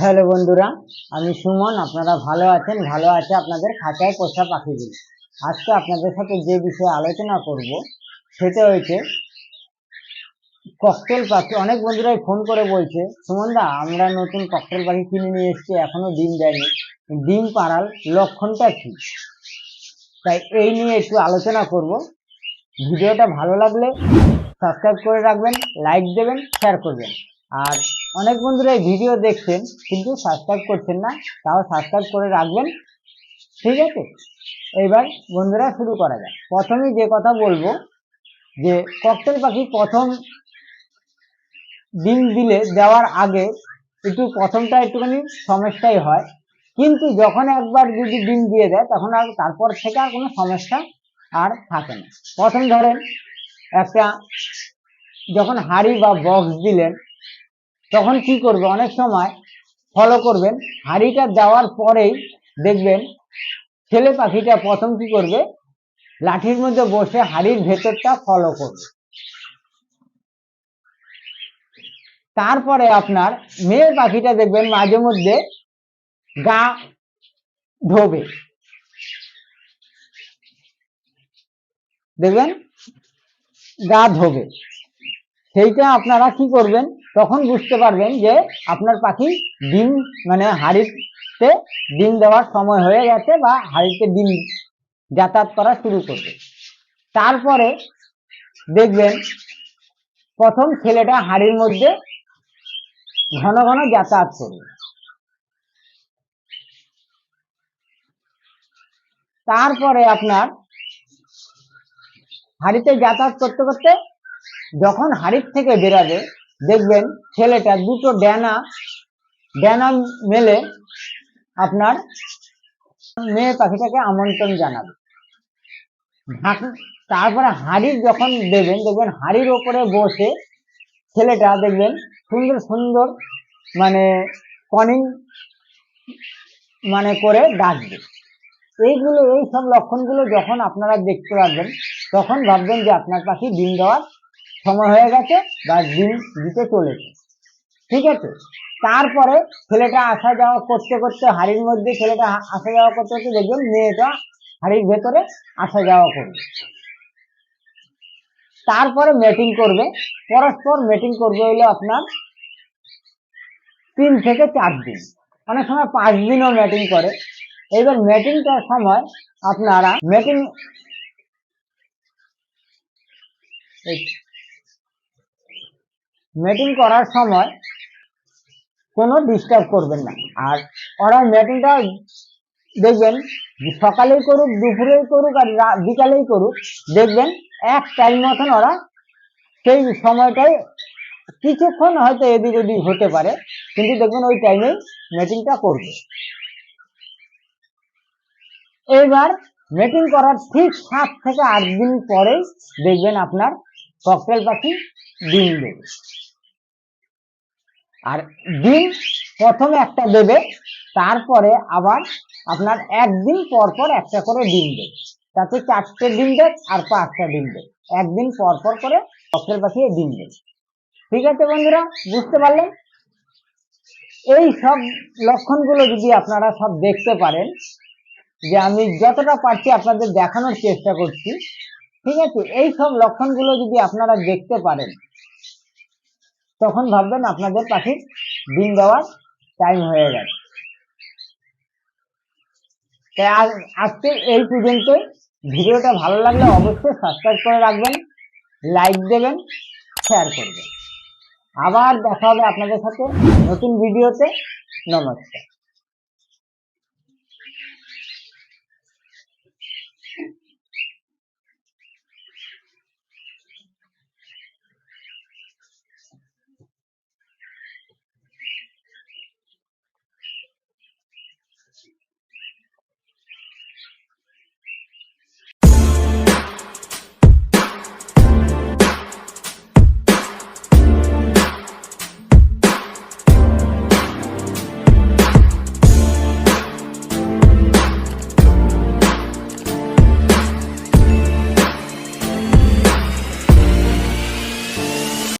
Hello বন্ধুরা, আমি সুমন, আপনারা ভালো আছেন, ভালো আছে আপনাদের খাঁচায় পোষা পাখিগুলি। আজকে আপনাদের সাথে যে বিষয়ে আলোচনা করব, সেটা হয়েছে ককটেল পাখি। অনেক বন্ধুরাই ফোন করে বলছে, সুমন দা, আমরা নতুন ককটেল পাখি কিনে নিয়ে এসেছি, এখনও ডিম দেয়নি। ডিম পাড়ার লক্ষণটা কি? তাই এই নিয়ে একটু আলোচনা করব। ভিডিওটা ভালো লাগলে সাবস্ক্রাইব করে রাখবেন, লাইক দেবেন শেয়ার করবেন। আর অনেক বন্ধুরা এই ভিডিও দেখছেন, কিন্তু সাবস্ক্রাইব করছেন না, তাও সাবস্ক্রাইব করে রাখবেন, ঠিক আছে? এইবার বন্ধুরা শুরু করা যাক। প্রথমে যে কথা বলব, যে ককটেল পাখি প্রথম ডিম দিলে দেওয়ার আগে একটু প্রথমটা একটুখানি সমস্যাই হয়। কিন্তু যখন একবার যদি ডিম দিয়ে দেয়, তখন আর তারপর থেকে আর কোনো সমস্যা আর থাকে না। প্রথম ধরেন, একটা যখন হাড়ি বা বক্স দিলেন তখন কি করবে? অনেক সময় ফলো করবেন। হাড়িটা দেওয়ার পরেই দেখবেন ছেলে পাখিটা প্রথম কি করবে? লাঠির মধ্যে বসে হাড়ির ভেতরটা ফলো করবে। তারপরে আপনার মেয়ে পাখিটা দেখবেন মাঝে মধ্যে গা ধোবে। দেখবেন? গা ধোবে। সেইটা আপনারা কি করবেন? তখন বুঝতে পারবেন যে আপনার পাখি ডিম মানে হাড়িতে ডিম দেওয়ার সময় হয়ে গেছে বা হাড়িতে ডিম যাতায়াত করা শুরু করবে তারপরে দেখবেন প্রথম ছেলেটা হাড়ির মধ্যে ঘন ঘন যাতায়াত করবে। তারপরে আপনার হাড়িতে যাতায়াত করতে করতে যখন হাড়ির থেকে বেরাবে, দেখবেন ছেলেটা দুটো ড্যানা ড্যানা মেলে আপনার মেয়ে পাখিটাকে আমন্ত্রণ জানাবে। তারপরে হাড়ির যখন দেবেন, দেখবেন হাড়ির ওপরে বসে ছেলেটা দেখবেন সুন্দর সুন্দর মানে কনিং মানে করে ডাকবে। এইগুলো এই সব লক্ষণগুলো যখন আপনারা দেখতে পারবেন, তখন ভাববেন যে আপনার পাখি ডিম দেওয়ার সময় হয়ে গেছে বা ডিম দিতে চলেছে। ঠিক আছে? তারপরে ছেলেটা আসা যাওয়া করতে করতে, হাড়ির মধ্যে ছেলেটা আসা যাওয়া করতে করতে দেখবেন মেয়েটা হাড়ির ভেতরে আসা যাওয়া করবে। তারপরে মেটিং করবে। পরস্পর মেটিং করবে হলো আপনার তিন থেকে চার দিন। অনেক সময় পাঁচ দিনও মেটিং করে। এইবার মেটিংটার সময় আপনারা মেটিং মেটিং করার সময় কোনো ডিস্টার্ব করবেন না। আর ওরা মেটিংটা দেখবেন সকালেই করুক, দুপুরেই করুক আর বিকালেই করুক, দেখবেন এক টাইম মতন ওরা সেই সময়টাই কিছুক্ষণ হয়তো এদিক ওদিক হতে পারে, কিন্তু দেখবেন ওই টাইমেই মিটিংটা করবে। এইবার মিটিং করার ঠিক সাত থেকে আট দিন পরেই দেখবেন আপনার ককটেল পাখি ডিম দেবে। আর ডিম প্রথমে একটা দেবে, তারপরে আবার আপনার একদিন পর পর একটা করে ডিম দেবে। তাতে চারটে ডিম দেয় আর পাঁচটা ডিম দেয়। একদিন পর পর করে ককটেল পাখি ডিম দেবে। ঠিক আছে বন্ধুরা, বুঝতে পারলেন? এই সব লক্ষণগুলো যদি আপনারা সব দেখতে পারেন, যে আমি যতটা পারছি আপনাদের দেখানোর চেষ্টা করছি, ঠিক আছে? এই সব লক্ষণগুলো যদি আপনারা দেখতে পারেন তখন ভাববেন আপনাদের পাখির ডিম দেওয়ার টাইম হয়ে গেছে তাই আজ- আজকে এই পর্যন্ত ভিডিওটা ভালো লাগলে অবশ্যই সাবস্ক্রাইব করে রাখবেন লাইক দেবেন শেয়ার করবেন। আবার দেখা হবে আপনাদের সাথে নতুন ভিডিওতে নমস্কার।